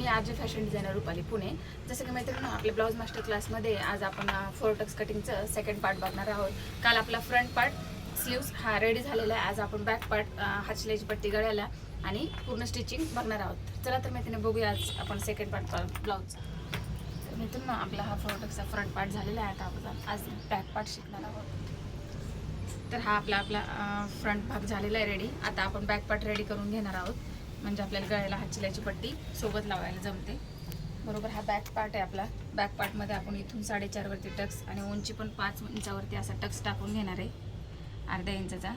मी आज fashion designer Rupali Pune जसं की माहिती ना आपल्या ब्लाऊज मास्टर क्लासमध्ये आज आपण फोरटक्स कटिंगचं सेकंड पार्ट बघणार आहोत. काल आपला फ्रंट पार्ट स्लीव्स हा रेडी झालेला आहे. आज आपण बॅक पार्ट हाचल्याची पट्टी गळ्याला आणि पूर्ण स्टिचिंग बघणार आहोत. चला तर माहितीने बघूया आज आपण सेकंड पार्ट ब्लाऊज तर मिथून ना आपला हा फोरटक्सचा फ्रंट पार्ट झालेला आहे. आता आपण आज बॅक पार्ट शिकणार आहोत. तर हा आपला आपला फ्रंट भाग झालेला आहे रेडी आता आपण बॅक पार्ट रेडी करून घेणार आहोत. म्हणजे आपल्याला गळ्याला हातचिल्याची पट्टी सोबत लावायला जमते. बरोबर हा बॅक पार्ट आहे आपला. बॅक पार्टमध्ये आपण इथून साडेचारवरती टक्स आणि उंची पण पाच इंचावरती असा टक्स टाकून घेणार आहे अर्ध्या इंचाचा.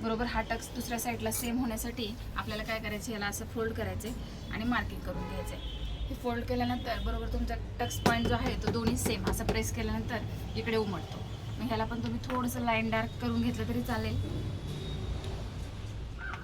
बरोबर हा टक्स दुसऱ्या साईडला सेम होण्यासाठी आपल्याला काय करायचं याला असं फोल्ड करायचे आणि मार्किंग करून घ्यायचं हे फोल्ड केल्यानंतर बरोबर तुमचा टक्स पॉईंट जो आहे तो दोन्ही सेम असं प्रेस केल्यानंतर इकडे उमटतो. मग ह्याला पण तुम्ही थोडंसं लाईन डार्क करून घेतलं तरी चालेल.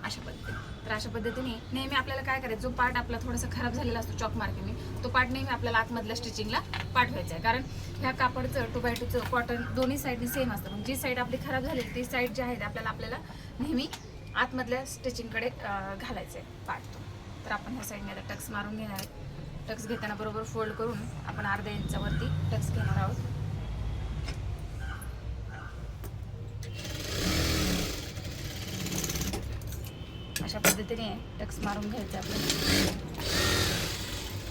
अशा पद्धतीने. तर अशा पद्धतीने नेहमी आपल्याला काय करायचं जो पार्ट आपला थोडासा खराब झालेला असतो चॉक मार्किंगने तो पार्ट नेहमी आपल्याला आतमधल्या स्टिचिंगला पाठवायचा आहे. कारण ह्या कापडचं टू बाय टूचं कॉटन दोन्ही साईडने सेम असतं. म्हणजे जी साईड आपली खराब झाली ती साईड जी आहे ते आपल्याला आपल्याला नेहमी आतमधल्या स्टिचिंगकडे घालायचं आहे पार्ट तो तर आपण ह्या साईडने आता टक्स मारून घेणार आहे. टक्स घेताना बरोबर फोल्ड करून आपण अर्ध्या इंचावरती टक्स घेणार आहोत. अशा पद्धतीने टक्स मारून घ्यायचं आपल्याला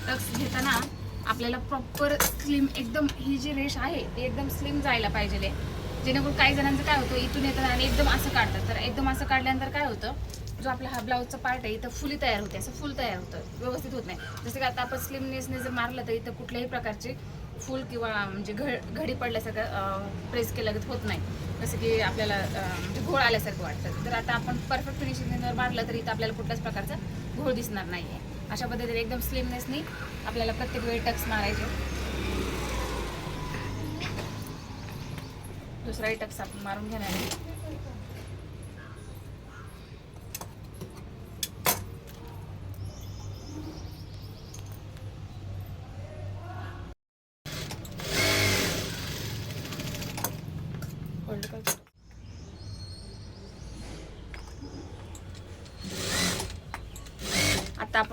टक्स घेताना आपल्याला प्रॉपर स्लिम एकदम ही जी रेष आहे ती एकदम स्लिम जायला पाहिजे जेणेकरून काही जणांचं काय होतं इथून येतात आणि एकदम असं काढतात. तर एकदम असं काढल्यानंतर काय होतं जो आपला हा ब्लाऊजचा पार्ट आहे इथं फुली तयार होते. असं फुल तयार होतं व्यवस्थित होत नाही. जसं की आता आपण स्लिमनेसने जर मारलं तर इथं कुठल्याही प्रकारचे फुल किंवा म्हणजे घ घडी पडल्यासारखं प्रेस केलं होत नाही. जसं की आपल्याला म्हणजे घोळ आल्यासारखं वाटतं. जर आता आपण परफेक्ट फिनिशिंगवर मारलं तर इथं आपल्याला कुठल्याच प्रकारचा घोळ दिसणार नाही आहे अशा पद्धतीने एकदम स्लिमनेसनी आपल्याला प्रत्येक वेळी टक्स मारायचे. दुसराही टक्स आपण मारून घेणार आहे.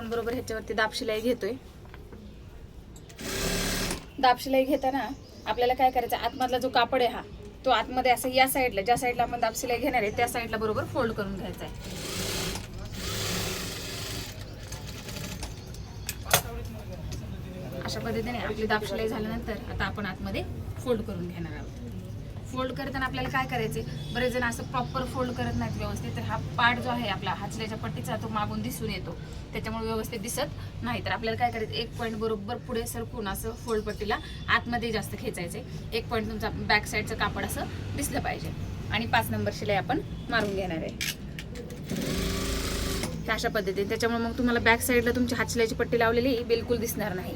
आपण बरोबर ह्याच्यावरती दाब शिलाई घेतोय. दाबशिलाई घेताना आपल्याला काय करायचं आतमधला जो कापड आहे हा तो आतमध्ये असं या साईडला ज्या साईडला आपण दाबशिलाई घेणार आहे त्या साईडला बरोबर फोल्ड करून घ्यायचा आहे. अशा पद्धतीने आपली दाबशिलाई झाल्यानंतर आता आपण आतमध्ये फोल्ड करून घेणार आहोत. फोल्ड करताना आपल्याला काय करायचे बरेच जण असं प्रॉपर फोल्ड करत नाहीत व्यवस्थित. तर हा पार्ट जो आहे आपला हाचल्याच्या पट्टीचा तो मागून दिसून येतो. त्याच्यामुळे व्यवस्थित दिसत नाही. तर आपल्याला काय करायचं? एक पॉईंट बरोबर पुढे सरकून असं फोल्ड पट्टीला आतमध्ये जास्त खेचायचे एक पॉईंट तुमचा बॅक साईडचं कापड असं दिसलं पाहिजे. आणि पाच नंबर शिलाई आपण मारून घेणार आहे. तर अशा पद्धतीने. त्याच्यामुळे मग तुम्हाला बॅक साईडला तुमची हाचल्याची पट्टी लावलेली बिलकुल दिसणार नाही.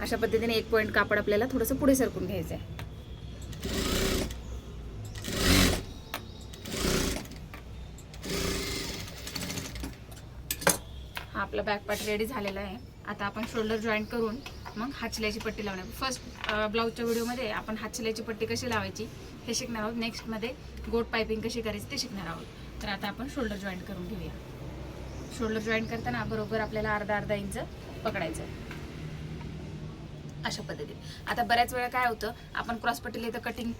अशा पद्धतीने एक पॉईंट कापड आपल्याला थोडंसं पुढे सरकून घ्यायचं आहे आपला बॅक पार्ट रेडी झालेला आहे. आता आपण शोल्डर जॉईंट करून मग हाचल्याची पट्टी लावणार. फर्स्ट ब्लाऊजच्या व्हिडिओमध्ये आपण हाचल्याची पट्टी कशी लावायची हे शिकणार आहोत. नेक्स्टमध्ये गोट पायपिंग कशी करायची ते शिकणार आहोत. तर आता आपण शोल्डर जॉईंट करून घेऊया. शोल्डर जॉईंट करताना बरोबर आपल्याला अर्धा अर्धा इंच पकडायचं आहे. अशा पद्धतीने. आता बऱ्याच वेळा काय होतं आपण क्रॉस पट्टीला इथं कटिंग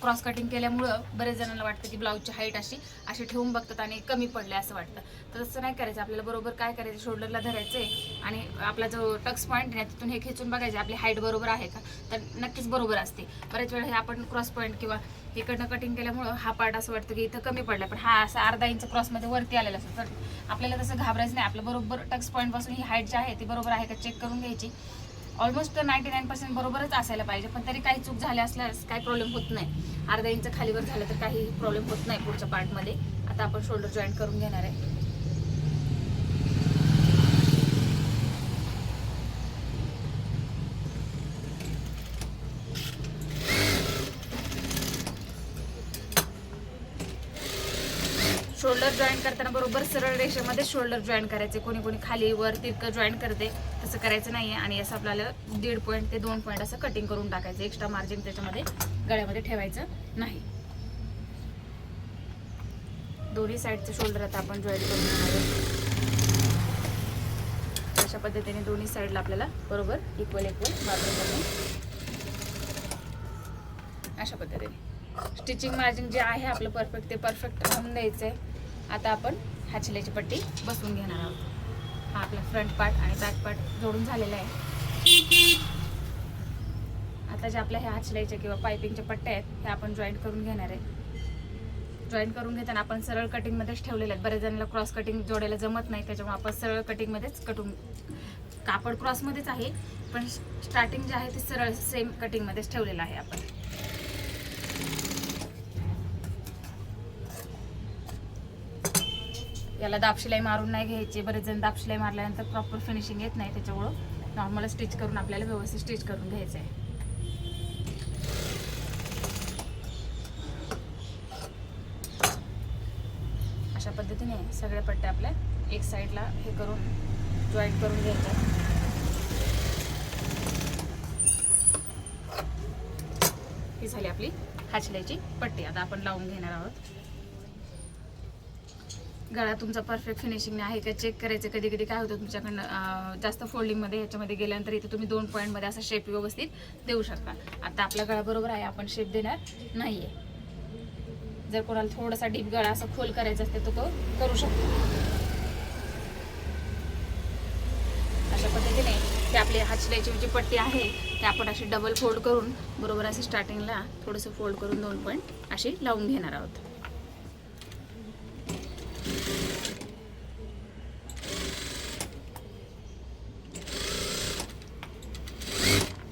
क्रॉस कटिंग केल्यामुळं बरेच जणांना वाटतं की ब्लाऊजची हाईट अशी अशी ठेवून बघतात आणि कमी पडले असं वाटतं. तर तसं नाही करायचं. आपल्याला बरोबर काय करायचं शोल्डरला धरायचं आहे आणि आपला जो टक्स पॉईंट आहे तिथून हे खेचून बघायचं आपली हाईट बरोबर आहे का? तर नक्कीच बरोबर असते. बऱ्याच वेळा हे आपण क्रॉस पॉईंट किंवा इकडनं कटिंग केल्यामुळं हा पार्ट असं वाटतं की इथं कमी पडला पण हा असा अर्धा इंच क्रॉसमध्ये वरती आलेला असतो. तर आपल्याला तसं घाबरायचं नाही. आपलं बरोबर टक्स पॉईंटपासून ही हाईट जी आहे ती बरोबर आहे का? चेक करून घ्यायची. ऑलमोस्ट नाईन्टी नाईन पर्सेंट बरोबरच असायला पाहिजे. पण तरी काही चूक झाली असल्यास काही प्रॉब्लेम होत नाही. अर्धा इंच खालीवर झालं तर काही प्रॉब्लेम होत नाही पुढच्या पार्टमध्ये आता आपण शोल्डर जॉईंट करून घेणार आहे शोल्डर जॉईन करताना बरोबर सरळ रेषेमध्ये शोल्डर जॉईन करायचे. कोणी कोणी खाली वर तिरकं जॉईन करते. तसं करायचं नाही आहे आणि असं आपल्याला दीड पॉईंट ते दोन पॉईंट असं कटिंग करून टाकायचं. एक्स्ट्रा मार्जिन त्याच्यामध्ये गळ्यामध्ये ठेवायचं नाही. दोन्ही साईडचं शोल्डर आता आपण जॉईन करून घेणार अशा पद्धतीने दोन्ही साईडला आपल्याला बरोबर इक्वल इक्वल मार्जिन करून. अशा पद्धतीने. स्टिचिंग मार्जिन जे आहे आपलं परफेक्ट ते परफेक्ट होऊन द्यायचं आहे आता आपण हा शिलाईची पट्टी बसवून घेणार आहोत. हा आपला फ्रंट पार्ट आणि बॅक पार्ट जोडून झालेला आहे. आता जे आपल्या ह्या हातशिलाईच्या किंवा पायपिंगच्या पट्ट्या आहेत ह्या आपण जॉईंट करून घेणार आहे. जॉईन करून घेताना आपण सरळ कटिंगमध्येच ठेवलेले आहेत. बऱ्याच जणांना क्रॉस कटिंग जोडायला जमत नाही त्याच्यामुळे आपण सरळ कटिंगमध्येच कटून कापड क्रॉसमध्येच आहे. पण स्टार्टिंग जे आहे ते सरळ सेम कटिंगमध्येच ठेवलेलं आहे आपण. याला दापशिलाई मारून नाही घ्यायची बरेच जण दापशिलाई मारल्यानंतर प्रॉपर फिनिशिंग येत नाही त्याच्यामुळं नॉर्मल स्टिच करून आपल्याला व्यवस्थित स्टिच करून घ्यायचं आहे अशा पद्धतीने सगळ्या पट्ट्या आपल्या एक साईडला हे करून जॉईंट करून घ्यायच्या ही झाली आपली हाचल्याची पट्टी. आता आपण लावून घेणार आहोत. गळा तुमचा परफेक्ट फिनिशिंग आहे का चेक करायचं? कधी कधी काय होतं तुमच्याकडनं जास्त फोल्डिंगमध्ये ह्याच्यामध्ये गेल्यानंतर इथे तुम्ही दोन पॉईंटमध्ये असा शेप व्यवस्थित देऊ शकता. आता आपला गळा बरोबर आहे आपण शेप देणार नाही आहे जर कोणाला थोडासा डीप गळा असा खोल करायचा असते तर तो करू शकतो. अशा पद्धतीने ते आपली हाचल्याची जी पट्टी आहे ते आपण अशी डबल फोल्ड करून बरोबर असे स्टार्टिंगला थोडंसं फोल्ड करून दोन पॉईंट अशी लावून घेणार आहोत.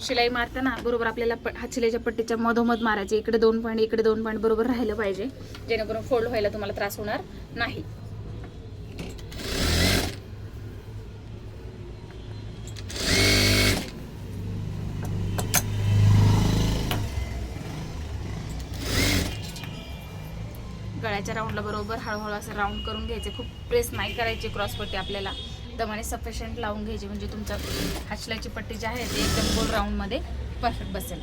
शिलाई मारताना बरोबर आपल्याला प हातशिलाईच्या पट्टीच्या मधोमध मारायचे. इकडे दोन पॉईंट इकडे दोन पॉईंट बरोबर राहिलं पाहिजे. जेणेकरून फोल्ड व्हायला तुम्हाला त्रास होणार नाही. गळ्याच्या राऊंडला बरोबर हळूहळू असं राऊंड करून घ्यायचे. खूप प्रेस नाही करायची क्रॉसपट्टी आपल्याला. एकदम आणि सफिशियंट लावून घ्यायची. म्हणजे तुमचा हाचल्याची पट्टी जी आहे ती एकदम गोल राऊंडमध्ये परफेक्ट बसेल.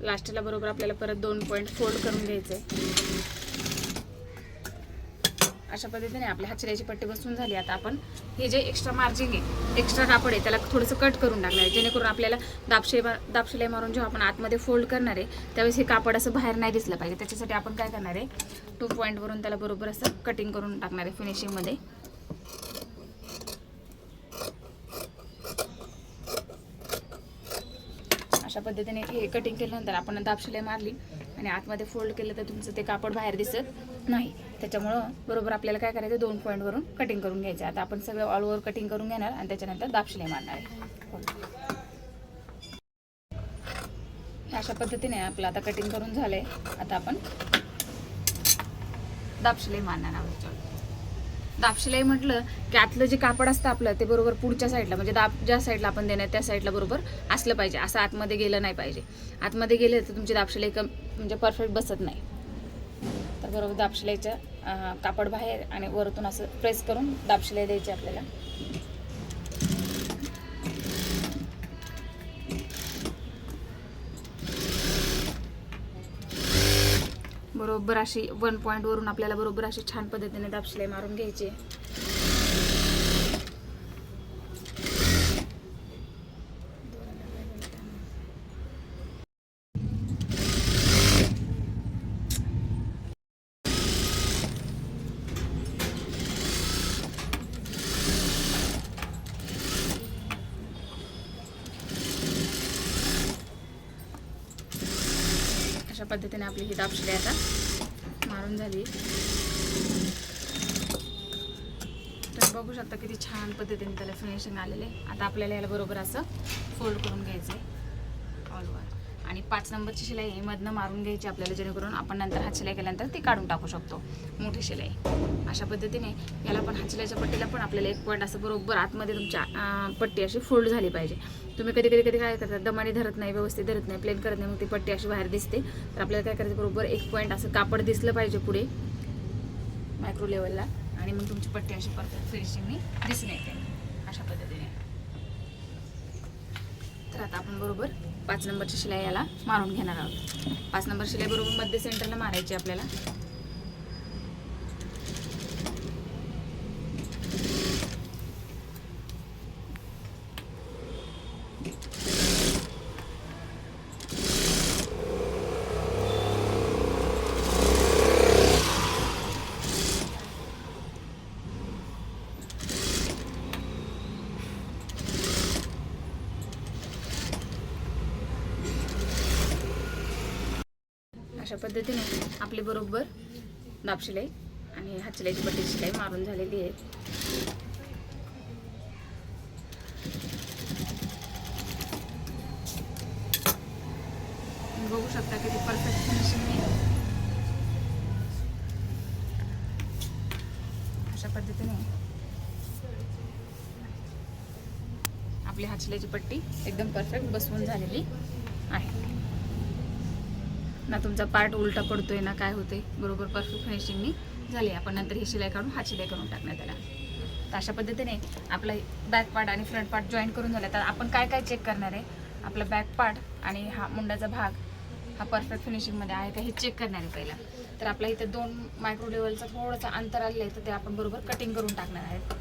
लास्टला बरोबर आपल्याला परत दोन पॉईंट फोल्ड करून घ्यायचे. अशा पद्धतीने आपल्या हाचऱ्याची पट्टी बसून झाली. आता आपण हे जे एक्स्ट्रा मार्जिंग आहे एक्स्ट्रा कापड आहे त्याला थोडंसं कट करून टाकणार आहे. जेणेकरून आपल्याला दापशे दापशिलाई मारून जेव्हा आपण आतमध्ये फोल्ड करणार आहे त्यावेळेस हे कापड असं बाहेर नाही दिसलं पाहिजे. त्याच्यासाठी आपण काय करणार आहे टू पॉईंटवरून त्याला बरोबर असं कटिंग करून टाकणार आहे फिनिशिंगमध्ये अशा पद्धतीने हे कटिंग केल्यानंतर आपण दापशिलाई मारली. आणि आतमध्ये फोल्ड केलं तर तुमचं ते कापड बाहेर दिसत नाही. त्याच्यामुळं बरोबर आपल्याला काय करायचं दोन पॉईंटवरून कटिंग करून घ्यायचं. आता आपण सगळं ऑल ओव्हर कटिंग करून घेणार आणि त्याच्यानंतर दाबशिलाई मारणार. आहे अशा पद्धतीने आपलं आता कटिंग करून झालंय. आता आपण दापशिले मारणार आहोत. दाबशिलाई म्हटलं की आतलं जे कापड असतं आपलं ते बरोबर पुढच्या साईडला म्हणजे दाब ज्या साईडला आपण देणार त्या साईडला बरोबर असलं पाहिजे. असं आतमध्ये गेलं नाही पाहिजे. आतमध्ये गेलं तर तुमची दाबशिलाई कम म्हणजे परफेक्ट बसत नाही. तर बरोबर दाबशिलाईचं कापड बाहेर आणि वरतून असं प्रेस करून दाबशिलाई द्यायची आपल्याला. बरोबर अशी वन पॉईंटवरून आपल्याला बरोबर अशी छान पद्धतीने दापशिले मारून घ्यायची. अशा पद्धतीने आपली ही दापशिली आता मारून झाली. तर बघू शकता किती छान पद्धतीने त्याला फिनिशिंग आलेले. आता आपल्याला याला बरोबर असं फोल्ड करून घ्यायचं आहे ऑल आणि पाच नंबरची शिलाई ही मधनं मारून घ्यायची आपल्याला जेणेकरून आपण नंतर हात शिलाई केल्यानंतर ती काढून टाकू शकतो. मोठी शिलाई. अशा पद्धतीने याला पण हातशिलाईच्या पट्टीला पण आपल्याला एक पॉईंट असं बरोबर आतमध्ये तुमच्या पट्टी अशी फोल्ड झाली पाहिजे. तुम्ही कधी कधी कधी काय करता दमाने धरत नाही व्यवस्थित धरत नाही प्लेन करत नाही मग ती पट्टी अशी बाहेर दिसते. तर आपल्याला काय करायचं बरोबर एक पॉईंट असं कापड दिसलं पाहिजे पुढे मायक्रो लेवलला आणि मग तुमची पट्टी अशी परफेक्ट फिनिशिंगनी दिसून येते. अशा पद्धतीने. तर आता आपण बरोबर पाच नंबरची शिलाई याला मारून घेणार आहोत. पाच नंबर शिलाई बरोबर मध्य सेंटरला मारायची आपल्याला. अशा पद्धतीने आपली बरोबर दाब शिलाई आणि हात शिलाईची पट्टी शिलाई मारून झालेली आहे. बघू शकता किती परफेक्ट फिनिशिंग आहे. अशा पद्धतीने आपली हातशिलाईची पट्टी एकदम परफेक्ट बसवून झालेली. ना तुमचा पार्ट उलटा पडतोय ना काय होते बरोबर परफेक्ट फिनिशिंगनी झाली. आपण नंतर ही शिलाई काढून हा शिलाई करून टाकण्यात त्याला तर अशा पद्धतीने आपला बॅक पार्ट आणि फ्रंट पार्ट जॉईन करून झाला. तर आपण काय काय चेक करणार आहे? आपला बॅक पार्ट आणि हा मुंडाचा भाग हा परफेक्ट फिनिशिंगमध्ये आहे का हे चेक करणार आहे पहिला. तर आपल्या इथे दोन मायक्रो लेवलचा थोडंसं अंतर आलेलं आहे तर ते आपण बरोबर कटिंग करून टाकणार आहेत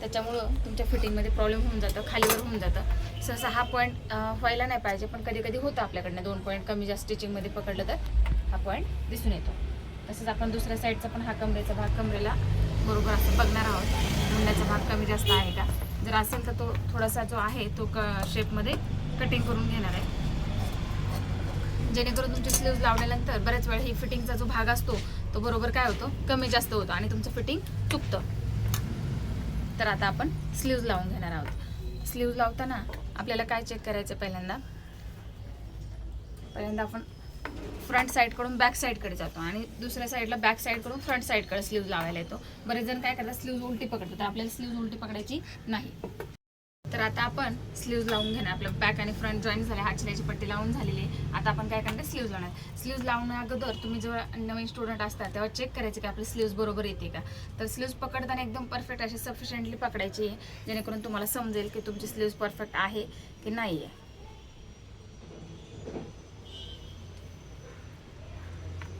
त्याच्यामुळं तुमच्या फिटिंगमध्ये प्रॉब्लेम होऊन जातं खालीवर होऊन जातं. सहसा हा पॉईंट व्हायला नाही पाहिजे पण कधी कधी होतं आपल्याकडनं. दोन पॉईंट कमी जास्त स्टिचिंगमध्ये पकडलं तर हा पॉईंट दिसून येतो. तसंच आपण दुसऱ्या साईडचा पण हा कमरेचा भाग कमरेला बरोबर असं बघणार आहोत. मुंड्याचा भाग कमी जास्त आहे का? जर असेल तर तो थोडासा जो आहे तो क शेपमध्ये कटिंग करून घेणार आहे. जेणेकरून तुमची स्लीव्ज लावल्यानंतर बऱ्याच वेळा ही फिटिंगचा जो भाग असतो तो बरोबर काय होतो? कमी जास्त होतो आणि तुमचं फिटिंग चुकतं. तर आता आपण स्लीव्ज लावून घेणार आहोत. स्लीव्ज लावताना आपल्याला काय चेक करायचं पहिल्यांदा? पहिल्यांदा आपण फ्रंट साईडकडून बॅक साईडकडे जातो आणि दुसऱ्या साईडला बॅक साईडकडून फ्रंट साईडकडे स्लीव्ज लावायला येतो. बरेच जण काय करतात स्लीव्ज उलटी पकडतात. तर आपल्याला स्लीव्ज उलटी पकडायची नाही. तर आता आपण स्लीव्ज लावून घेणार. आपलं बॅक आणि फ्रंट जॉईन झाले हाचल्याची पट्टी लावून झालेली आहे. आता आपण काय करणार स्लीव्ज लावणार. स्लीव्ज लावण्या अगोदर तुम्ही जेव्हा नवीन स्टुडंट असतात तेव्हा चेक करायचे की आपली स्लीव्ज बरोबर येते का? तर स्लीव्ज पकडताना एकदम परफेक्ट अशी सफिशियंटली पकडायची आहे जेणेकरून तुम्हाला समजेल की तुमची स्लीव्ज परफेक्ट आहे की नाही आहे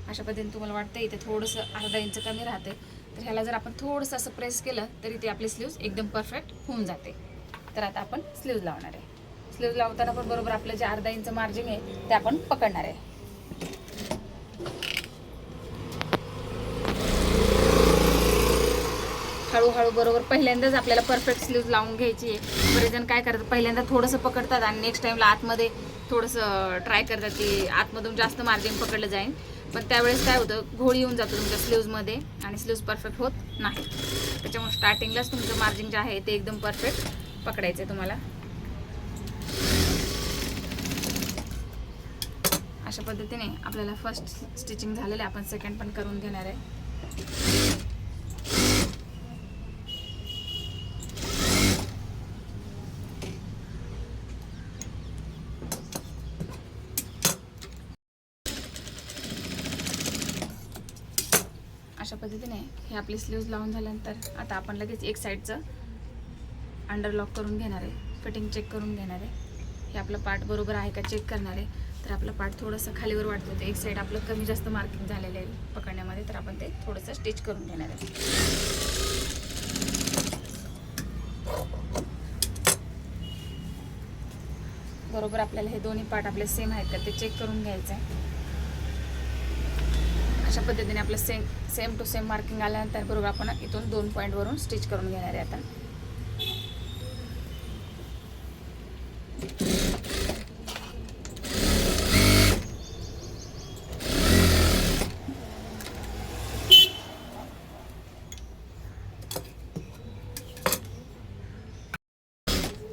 अशा पद्धतीने तुम्हाला वाटतं इथे थोडंसं अर्धा इंच कमी राहते तर ह्याला जर आपण थोडंसं असं प्रेस केलं तरी ती आपली स्लीव्ज एकदम परफेक्ट होऊन जाते. तर आता आपण स्लीव्ज लावणार आहे. स्लीव लावताना पण बरोबर आपलं जे अर्धा इंच मार्जिन आहे ते आपण पकडणार आहे. हळूहळू बरोबर पहिल्यांदाच आपल्याला परफेक्ट स्लीव्ज लावून घ्यायची आहे. बरेच जण काय करतात पहिल्यांदा थोडंसं पकडतात आणि नेक्स्ट टाईमला आतमध्ये थोडंसं ट्राय करतात की आतमधून जास्त मार्जिन पकडलं जाईल. पण त्यावेळेस काय होतं घोळी येऊन जातो तुमच्या स्लीव्जमध्ये आणि स्लीव्ज परफेक्ट होत नाही. त्याच्यामुळे स्टार्टिंगलाच तुमचं मार्जिन जे आहे ते एकदम परफेक्ट पकडायचं आहे तुम्हाला. अशा पद्धतीने आपल्याला फर्स्ट स्टिचिंग झालेलं आहे. आपण सेकंड पण करून घेणार आहे. अशा पद्धतीने हे आपली स्लीव्ज लावून झाल्यानंतर आता आपण लगेच एक साईडचं अंडरलॉक करून घेणार आहे. फिटिंग चेक करून घेणार आहे. हे आपलं पार्ट बरोबर आहे का चेक करणार आहे. तर आपलं पार्ट थोडंसं खालीवर वाटतं ते एक साईड आपलं कमी जास्त मार्किंग झालेलं आहे पकडण्यामध्ये. तर आपण ते थोडंसं स्टिच करून घेणार आहे. बरोबर आपल्याला हे दोन्ही पार्ट आपले सेम आहेत का ते चेक करून घ्यायचं आहे. अशा पद्धतीने आपलं same same to same marking आल्यानंतर बरोबर आपण इथून दोन पॉईंटवरून स्टिच करून घेणार आहे आता.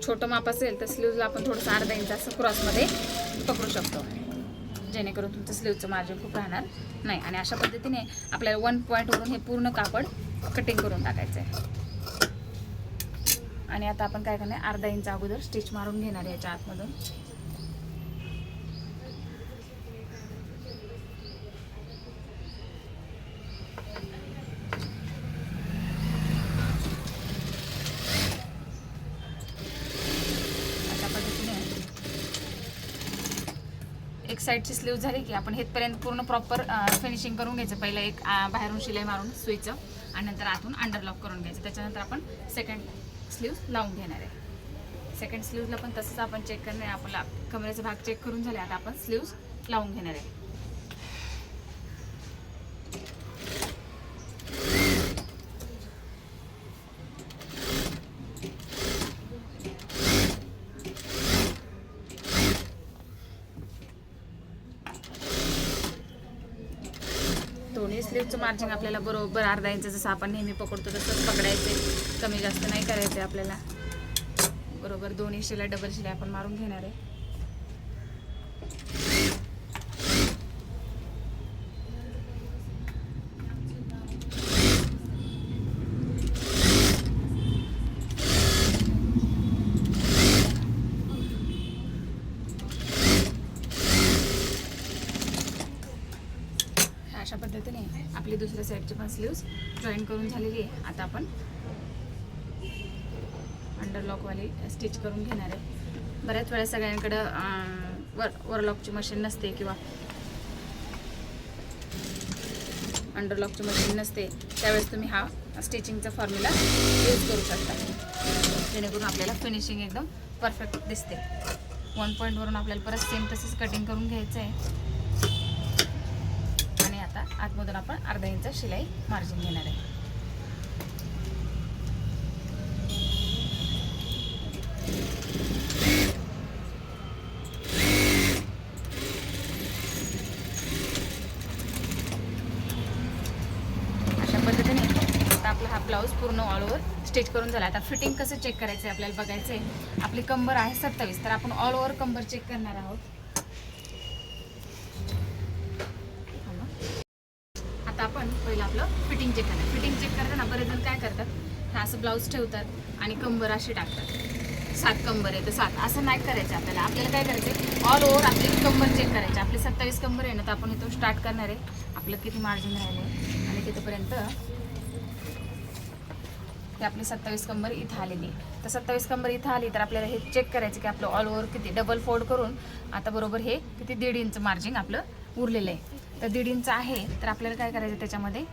छोटं माप असेल तर स्लीवला आपण थोडंसं अर्धा इंच असं क्रॉसमध्ये पकडू शकतो. जेणेकरून तुमचं स्लीवचं मार्जिन खूप राहणार नाही. आणि अशा पद्धतीने आपल्याला वन पॉईंटवरून हे पूर्ण कापड कटिंग करून टाकायचं आहे. आणि आता आपण काय करणार? अर्धा इंच अगोदर स्टिच मारून घेणार याच्या आतमधून अशा पद्धतीने साईडची स्लीव झाली की आपण हेतपर्यंत पूर्ण प्रॉपर फिनिशिंग करून घ्यायचं. पहिलं एक बाहेरून शिलाई मारून सुईचं आणि नंतर आतून अंडरलॉक करून घ्यायचं. त्याच्यानंतर आपण सेकंड स्लीव लावून घेणार आहे. सेकंड स्लीवला पण तसंच आपण चेक करणार आहे. आपला कमरेचा भाग चेक करून झाले आता आपण स्लीव्ज लावून घेणार आहे. दोन्ही मार्जिन आपल्याला बरोबर अर्धा इंच जसं आपण नेहमी पकडतो तसंच पकडायचे कमी जास्त नाही करायचे आपल्याला. बरोबर दोन्ही शिला डबल शिलाई आपण मारून घेणार आहे अशा पद्धतीने आपली दुसऱ्या साईडची पण स्लीव्स करून झालेली आहे. आता आपण अंडरलॉकवाली स्टिच करून घेणार आहे. बऱ्याच वेळा सगळ्यांकडं वर वरलॉकची मशीन नसते किंवा अंडरलॉकची मशीन नसते त्यावेळेस तुम्ही हा स्टिचिंगचा फॉर्म्युला यूज करू शकता. जेणेकरून आपल्याला फिनिशिंग एकदम परफेक्ट दिसते. वन पॉईंटवरून आपल्याला परत सेम तसंच कटिंग करून घ्यायचं आहे. आणि आता आतमधून आपण अर्धा इंच शिलाई मार्जिन घेणार आहे अशा पद्धतीने आता आपला हा ब्लाऊज पूर्ण ऑल ओव्हर स्टिच करून झाला. आता फिटिंग कसं चेक करायचं आहे आपल्याला बघायचं आहे आपली कंबर आहे सत्तावीस तर आपण ऑल ओव्हर कंबर चेक करणार आहोत. आता आपण पहिलं आपलं फिटिंग चेक करणार. फिटिंग चेक करताना बरेच जण काय करतात? असं ब्लाऊज ठेवतात आणि कंबर अशी टाकतात. सात कंबर आहे तर सात. असं नाही करायचं आपल्याला. आपल्याला काय करायचं ऑल ओव्हर आपली कंबर चेक करायची. आपली सत्तावीस कंबर आहे ना तर आपण इथून स्टार्ट करणार आहे. आपलं किती मार्जिन राहिलं आहे आणि तिथपर्यंत की आपली सत्तावीस कंबर इथं आलेली तर सत्तावीस कंबर इथं आली तर आपल्याला हे चेक करायचं की आपलं ऑल ओव्हर किती डबल फोल्ड करून आता बरोबर हे किती दीड इंच मार्जिन आपलं उरलेलं आहे. तर दीड इंच आहे तर आपल्याला काय करायचं त्याच्यामध्ये?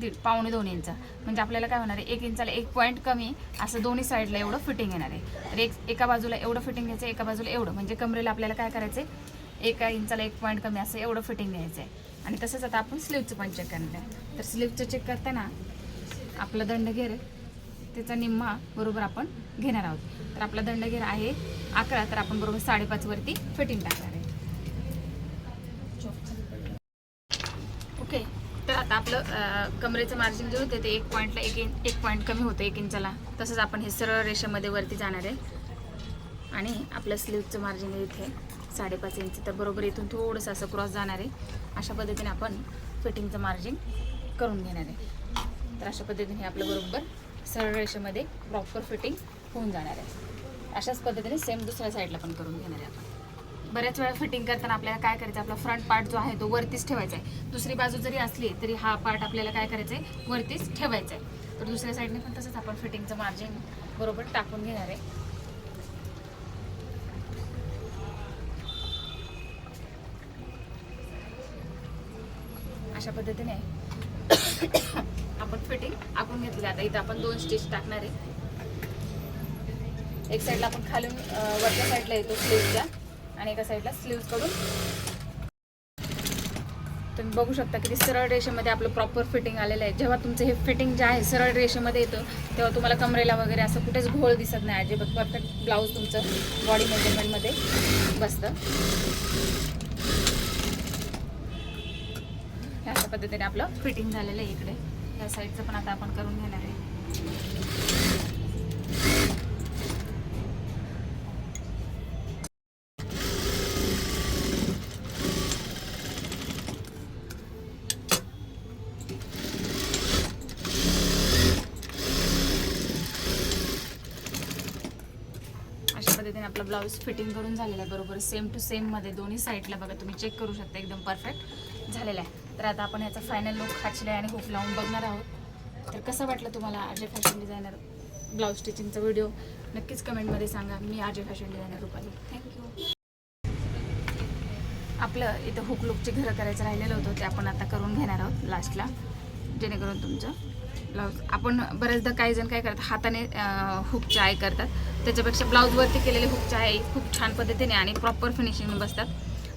दीड पावणे दोन इंच म्हणजे आपल्याला काय होणार आहे? एक इंचाला एक पॉईंट कमी असं दोन्ही साईडला एवढं फिटिंग येणार आहे. तर एक एका बाजूला एवढं फिटिंग घ्यायचं एका बाजूला एवढं. म्हणजे कमरेला आपल्याला काय करायचं आहे एका इंचाला एक पॉईंट कमी असं एवढं फिटिंग घ्यायचं आहे आणि तसंच आता आपण स्लीवचं पण चेक करणार आहे. तर स्लीवचं चेक करताना आपला दंडघेर त्याचा निम्मा बरोबर आपण घेणार आहोत. तर आपला दंडघेर आहे अकरा तर आपण बरोबर साडेपाच वरती फिटिंग टाकणार आहे. ओके तर आता आपलं कमरेचं मार्जिन जे होते ते एक पॉईंटला एक इंच एक पॉईंट कमी होतं एक इंचाला. तसंच आपण हे सरळ रेषेमध्ये वरती जाणार आहे. आणि आपलं स्लीवचं मार्जिन आहे इथे साडेपाच इंच. तर बरोबर इथून थोडंसं असं क्रॉस जाणार आहे. अशा पद्धतीने आपण फिटिंगचं मार्जिन करून घेणार आहे. तर अशा पद्धतीने आपलं बरोबर सरळ रेषेमध्ये प्रॉपर फिटिंग होऊन जाणार आहे. अशाच पद्धतीने सेम दुसऱ्या साईडला पण करून घेणार आहे आपण. बऱ्याच वेळा फिटिंग करताना आपल्याला काय करायचं आपला फ्रंट पार्ट जो आहे तो वरतीच ठेवायचा आहे. दुसरी बाजू जरी असली तरी हा पार्ट आपल्याला काय करायचा आहे वरतीच ठेवायचा आहे तर दुसऱ्या साईडने पण तसंच आपण फिटिंगचं मार्जिन बरोबर टाकून घेणार आहे. अशा पद्धतीने घेतलेले आता इथं आपण दोन स्टिच टाकणार आहे. एक साईडला आपण खालून वरच्या साईडला येतो स्लीवच्या आणि एका साईडला स्लीव्सकडून. तुम्ही बघू शकता किती सरळ रेषेमध्ये आपलं प्रॉपर फिटिंग आलेलं आहे. जेव्हा तुमचं हे फिटिंग जे आहे सरळ रेषेमध्ये येतं तेव्हा तुम्हाला कमरेला वगैरे असं कुठेच घोळ दिसत नाही. अजिबात परफेक्ट ब्लाऊज तुमचं बॉडी मेजरमेंटमध्ये बसतं. ह्या अशा पद्धतीने आपलं फिटिंग झालेलं आहे इकडे. या साईडचं पण आता आपण करून घेणार आहे. अशा पद्धतीने आपला ब्लाऊज फिटिंग करून झालेला आहे. बरोबर सेम टू सेममध्ये दोन्ही साईडला बघा तुम्ही चेक करू शकता एकदम परफेक्ट झालेला आहे. तर आता आपण याचा फायनल लुक खाचले आणि हुक लावून बघणार आहोत. तर कसं वाटलं तुम्हाला आजे फॅशन डिझायनर ब्लाऊज स्टिचिंगचा व्हिडिओ नक्कीच कमेंटमध्ये सांगा. मी आजे फॅशन डिझायनर रुपाली. थँक्यू आपलं इथं हुक लुकचे घरं करायचं राहिलेलं होतं ते आपण आता करून घेणार आहोत लास्टला जेणेकरून तुमचं ब्लाऊज आपण बऱ्याचदा काही जण काय करतात हाताने हुकच्या आय करतात. त्याच्यापेक्षा ब्लाऊजवरती केलेले हुकच्या आय खूप छान पद्धतीने आणि प्रॉपर फिनिशिंग बसतात.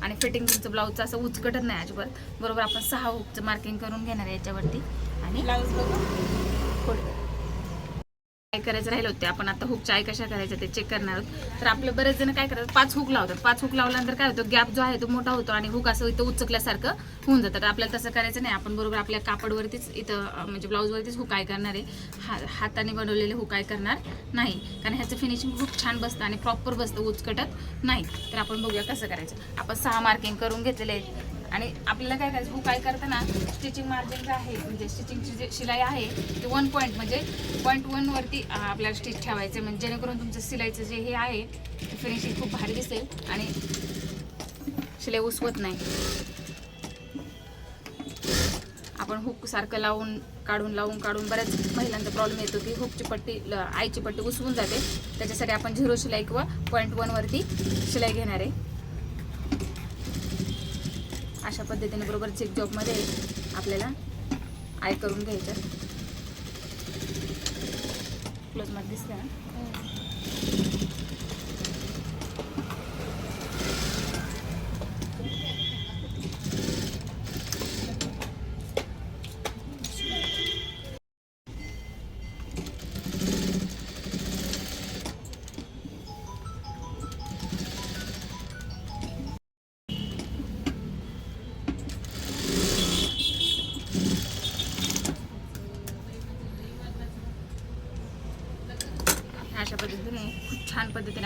आणि फिटिंग तुमचं ब्लाऊजचं असं उचकटत नाही अजिबात. बरोबर आपण सहा हुकचं मार्किंग करून घेणार आहे याच्यावरती. आणि ब्लाऊज बघू? काय करायचं राहिलं होतं आपण आता हुक चाय कशा करायचं ते चेक करणार आहोत. तर आपले बरेच जण काय करतात पाच हुक लावतात. पाच हुक लावल्यानंतर काय होतं गॅप जो आहे तो मोठा होतो आणि हुक असं इथं उचकल्यासारखं होऊन जातं. तर आपल्याला तसं करायचं नाही. आपण बरोबर आपल्या कापडवरतीच इथं म्हणजे ब्लाऊजवरतीच हुक आय करणार आहे. हा हाताने बनवलेले हुक आय करणार नाही. कारण ह्याचं फिनिशिंग खूप छान बसतं आणि प्रॉपर बसतं उचकटत नाही. तर आपण बघूया कसं करायचं. आपण सहा मार्किंग करून घेतलेले आहेत. आणि आपल्याला काय करायचं हुक काय करताना स्टिचिंग मार्जिन जे आहे म्हणजे स्टिचिंगची जे शिलाई आहे ते वन पॉईंट म्हणजे पॉईंट वनवरती आपल्याला स्टिच ठेवायचं म्हणजे जेणेकरून तुमचं शिलाईचं जे हे आहे ते फिनिशिंग खूप भारी दिसेल आणि शिलाई उसवत नाही. आपण हुक सारखं लावून काढून लावून काढून बऱ्याच महिलांचा प्रॉब्लेम येतो की हुकची पट्टी ल- आईची पट्टी उसवून जाते. त्याच्यासाठी आपण झिरो शिलाई किंवा पॉईंट वनवरती शिलाई घेणार आहे. अशा पद्धतीने बरोबर चेक जॉबमध्ये आपल्याला आय करून घ्यायचं. क्लोजमध्ये दिसतं ना? हो.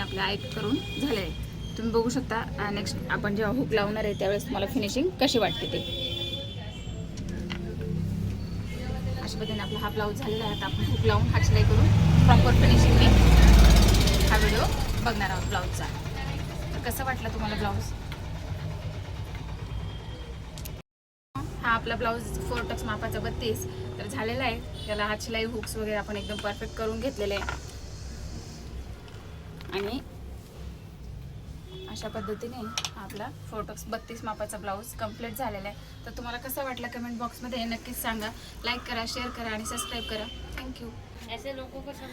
आपलं आय करून झालं आहे तुम्ही बघू शकता नेक्स्ट आपण जेव्हा हुक लावणार आहे त्यावेळेस तुम्हाला फिनिशिंग कशी वाटते ते. अशा पद्धतीने आपला हा ब्लाऊज झालेला आहे. आता आपण हुक लावून हात शिलाई करून प्रॉपर फिनिशिंगने हा व्हिडिओ बघणार आहोत ब्लाऊजचा तर कसं वाटलं तुम्हाला ब्लाऊज हा आपला ब्लाऊज फोर टक्स मापाचा बत्तीस. तर झालेला आहे. त्याला हात शिलाई हुक्स वगैरे आपण एकदम परफेक्ट करून घेतलेले आहे. आणि अशा पद्धतीने आपला फोटोक्स बत्तीस मापाचा ब्लाऊज कंप्लीट झालेला आहे. तर तुम्हाला कसं वाटलं कमेंट बॉक्समध्ये नक्कीच सांगा. लाईक करा शेअर करा आणि सबस्क्राईब करा. थँक्यू ऐसे लोक कसं